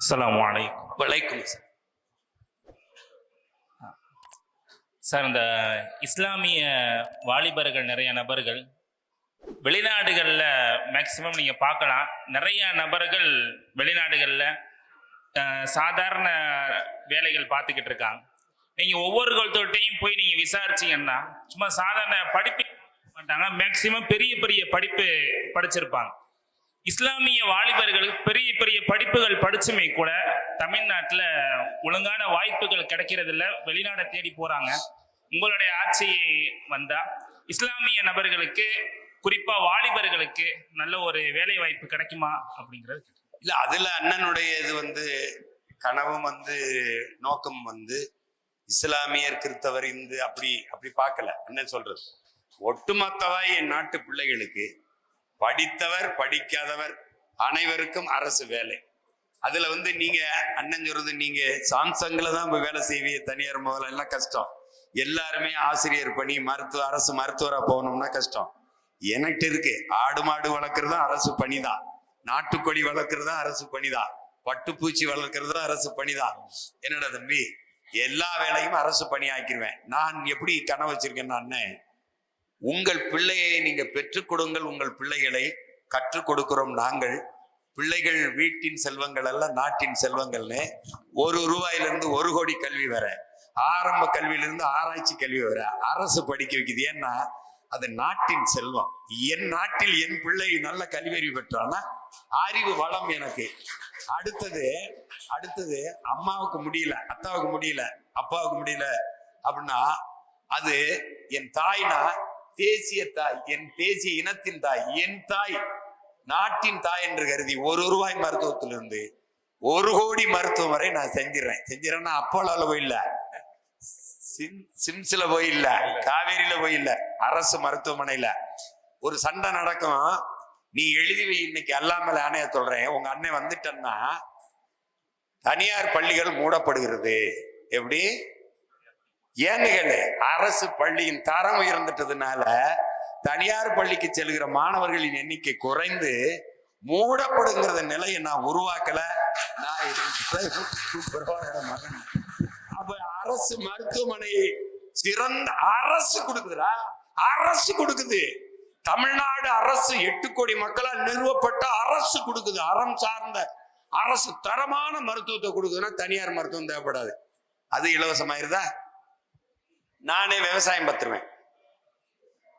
அஸ்ஸலாமு அலைக்கும். வலைக்கும் சார் சார் இந்த இஸ்லாமிய வாலிபர்கள் நிறைய நபர்கள் வெளிநாடுகளில் மேக்சிமம் நீங்கள் பார்க்கலாம். நிறைய நபர்கள் வெளிநாடுகளில் சாதாரண வேலைகள் பார்த்துக்கிட்டு இருக்காங்க. நீங்கள் ஒவ்வொருத்தொட்டையும் போய் நீங்கள் விசாரிச்சீங்கன்னா சும்மா சாதாரண படிப்பு மாட்டாங்க மேக்சிமம் பெரிய பெரிய படிப்பு படிச்சிருப்பாங்க. இஸ்லாமிய வாலிபர்கள் பெரிய பெரிய படிப்புகள் படிச்சுமே கூட தமிழ்நாட்டில் ஒழுங்கான வாய்ப்புகள் கிடைக்கிறதில்ல. வெளிநாடை தேடி போறாங்க. உங்களுடைய ஆட்சி வந்தா இஸ்லாமிய நபர்களுக்கு குறிப்பா வாலிபர்களுக்கு நல்ல ஒரு வேலை வாய்ப்பு கிடைக்குமா அப்படிங்கிறது இல்ல அதுல அண்ணனுடைய இது வந்து கனவும் வந்து நோக்கம் வந்து இஸ்லாமியர் கிறித்தவர் இந்து அப்படி அப்படி பார்க்கல. அண்ணன் சொல்றது ஒட்டுமொத்தவா என் நாட்டு பிள்ளைகளுக்கு படித்தவர் படிக்காதவர் அனைவருக்கும் அரசு வேலை. அதுல வந்து நீங்க அண்ணன் சொல்றது நீங்க சாம்சங்ல தான் போய் வேலை செய்வீங்க தனியார் முதல்ல. எல்லாம் கஷ்டம். எல்லாருமே ஆசிரியர் பணி மருத்துவ அரசு மருத்துவரா போகணும்னா கஷ்டம். எனக்கு இருக்கு. ஆடு மாடு வளர்க்கறதும் அரசு பணிதான். நாட்டுக்கொடி வளர்க்கறதும் அரசு பணிதான். பட்டுப்பூச்சி வளர்க்கறதும் அரசு பணிதான். என்னடா தம்பி? எல்லா வேலையும் அரசு பணி ஆக்கிடுவேன் நான் எப்படி கனவு வச்சிருக்கேன்னா அண்ணன் உங்கள் பிள்ளையை நீங்க பெற்றுக் கொடுங்கள் உங்கள் பிள்ளைகளை கற்றுக் கொடுக்கிறோம் நாங்கள். பிள்ளைகள் வீட்டின் செல்வங்கள் அல்ல நாட்டின் செல்வங்கள்னு. ஒரு ரூபாயிலிருந்து ஒரு கோடி கல்வி வர ஆரம்ப கல்வியிலிருந்து ஆராய்ச்சி கல்வி வர அரசு படிக்க வைக்குது. ஏன்னா அது நாட்டின் செல்வம். என் நாட்டில் என் பிள்ளை நல்ல கல்வியறிவு பெற்றான்னா அறிவு வளம் எனக்கு. அடுத்தது அடுத்தது அம்மாவுக்கு முடியல அத்தாவுக்கு முடியல அப்பாவுக்கு முடியல அப்படின்னா அது என் தாய்னா தேசிய தாய் என் தேசிய இனத்தின் தாய் என் தாய் நாட்டின் தாய் என்று கருதி ஒரு ரூபாய் மருத்துவத்திலிருந்து ஒரு கோடி மருத்துவம் வரை நான் செஞ்சிடறேன். செஞ்சிடறேன்னா அப்போலால போய் இல்ல சிம்ஸ்ல போய் இல்ல காவேரியில போய் இல்ல அரசு மருத்துவமனையில. ஒரு சண்டை நடக்கும். நீ எழுதி வை இன்னைக்கு அல்லாமல் ஆணைய சொல்றேன். உங்க அண்ணன் வந்துட்டன்னா தனியார் பள்ளிகள் மூடப்படுகிறது. எப்படி? ஏன்னு கேளு அரசு பள்ளியின் தரம் உயர்ந்துட்டதுனால தனியார் பள்ளிக்கு செல்கிற மாணவர்களின் எண்ணிக்கை குறைந்து மூடப்படுங்கிற நிலையை நான் உருவாக்கல. நான் மகன். அப்ப அரசு மருத்துவமனை சிறந்த அரசு கொடுக்குதுடா. அரசு கொடுக்குது. தமிழ்நாடு அரசு எட்டு கோடி மக்களால் நிறுவப்பட்ட அரசு கொடுக்குது. அறம் சார்ந்த அரசு தரமான மருத்துவத்தை கொடுக்குதுன்னா தனியார் மருத்துவம் தேவைப்படாது. அது இலவசமாயிருதா? நானே விவசாயம் பத்துருவேன்.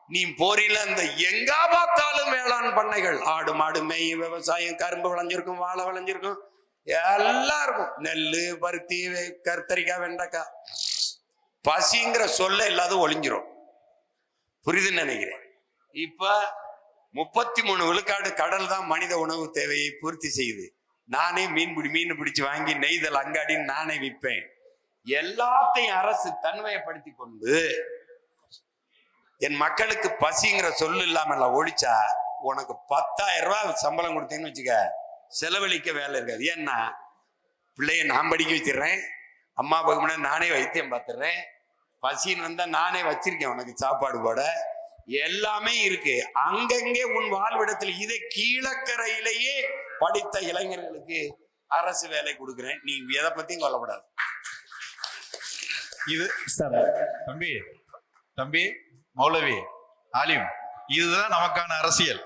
நீ போரில அந்த எங்க பார்த்தாலும் வேளாண் பண்ணைகள். ஆடு மாடு மேய் விவசாயம் கரும்பு விளைஞ்சிருக்கும் வாழை விளைஞ்சிருக்கும். எல்லாம் இருக்கும். நெல் பருத்தி வே- கத்தரிக்காய் வெண்டைக்காய். பசிங்கிற சொல்ல இல்லாத ஒளிஞ்சிரும். புரிதுன்னு நினைக்கிறேன். இப்ப முப்பத்தி மூணு விழுக்காடு கடல் தான் மனித உணவு தேவையை பூர்த்தி செய்யுது. நானே மீன் பிடி மீன் பிடிச்சு வாங்கி நெய்தல் அங்காடின்னு நானே விற்பேன் எல்லாத்தையும் அரசு தன்மையப்படுத்தி கொண்டு என் மக்களுக்கு பசிங்கிற சொல்லு இல்லாம ஒழிச்சா உனக்கு பத்தாயிரம் ரூபாய் சம்பளம் கொடுத்தீங்கன்னு வச்சுக்க செலவழிக்க வேலை இருக்காது. ஏன்னா பிள்ளைய நான் படிக்க வச்சிடுறேன். அம்மா அப்பாவுக்கு நானே வைத்தியம் பார்த்துடுறேன். பசின்னு வந்தா நானே வச்சிருக்கேன் உனக்கு சாப்பாடு போட. எல்லாமே இருக்கு. அங்கங்கே உன் வாழ்விடத்தில் இதை கீழக்கரையிலேயே படித்த இளைஞர்களுக்கு அரசு வேலை கொடுக்குறேன். நீ எதை பத்தியும் கொல்லப்படாது இது தம்பி தம்பி மௌலவி ஆலிம் இதுதான் நமக்கான அரசியல்.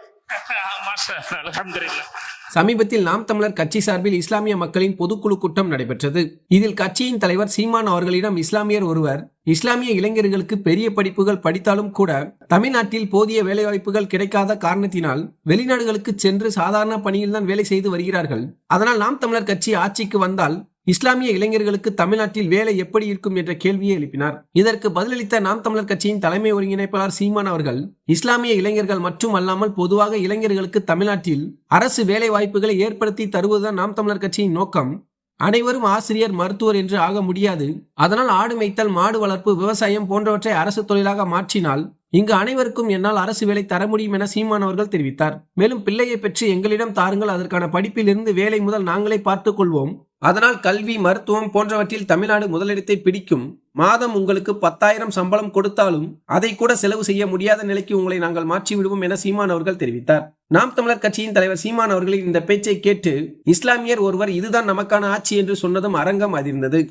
சமீபத்தில் நாம் தமிழர் கட்சி சார்பில் இஸ்லாமிய மக்களின் பொதுக்குழு கூட்டம் நடைபெற்றது. இதில் கட்சியின் தலைவர் சீமான் அவர்களிடம் இஸ்லாமியர் ஒருவர் இஸ்லாமிய இளைஞர்களுக்கு பெரிய படிப்புகள் படித்தாலும் கூட தமிழ்நாட்டில் போதிய வேலைவாய்ப்புகள் கிடைக்காத காரணத்தினால் வெளிநாடுகளுக்கு சென்று சாதாரண பணியில்தான் வேலை செய்து வருகிறார்கள். அதனால் நாம் தமிழர் கட்சி ஆட்சிக்கு வந்தால் இஸ்லாமிய இளைஞர்களுக்கு தமிழ்நாட்டில் வேலை எப்படி இருக்கும் என்ற கேள்வியை எழுப்பினார். இதற்கு பதிலளித்த நாம் தமிழர் கட்சியின் தலைமை ஒருங்கிணைப்பாளர் சீமான் அவர்கள் இஸ்லாமிய இளைஞர்கள் மட்டும் அல்லாமல் பொதுவாக இளைஞர்களுக்கு தமிழ்நாட்டில் அரசு வேலை வாய்ப்புகளை ஏற்படுத்தி தருவதுதான் நாம் தமிழர் கட்சியின் நோக்கம். அனைவரும் ஆசிரியர் மருத்துவர் என்று ஆக முடியாது. அதனால் ஆடு மேய்த்தல் மாடு வளர்ப்பு விவசாயம் போன்றவற்றை அரசு தொழிலாக மாற்றினால் இங்கு அனைவருக்கும் என்னால் அரசு வேலை தர முடியும் என சீமான் அவர்கள் தெரிவித்தார். மேலும் பிள்ளையை பெற்று எங்களிடம் தாருங்கள் அதற்கான படிப்பிலிருந்து வேலை முதல் நாங்களே பார்த்துக் கொள்வோம். அதனால் கல்வி மருத்துவம் போன்றவற்றில் தமிழ்நாடு முதலிடத்தை பிடிக்கும். மாதம் உங்களுக்கு பத்தாயிரம் சம்பளம் கொடுத்தாலும் அதை கூட செலவு செய்ய முடியாத நிலைக்கு உங்களை நாங்கள் மாற்றி விடுவோம் என சீமான் அவர்கள் தெரிவித்தார். நாம் தமிழர் கட்சியின் தலைவர் சீமான் அவர்களின் இந்த பேச்சை கேட்டு இஸ்லாமியர் ஒருவர் இதுதான் நமக்கான ஆட்சி என்று சொன்னதும் அரங்கம் அதிர்ந்தது.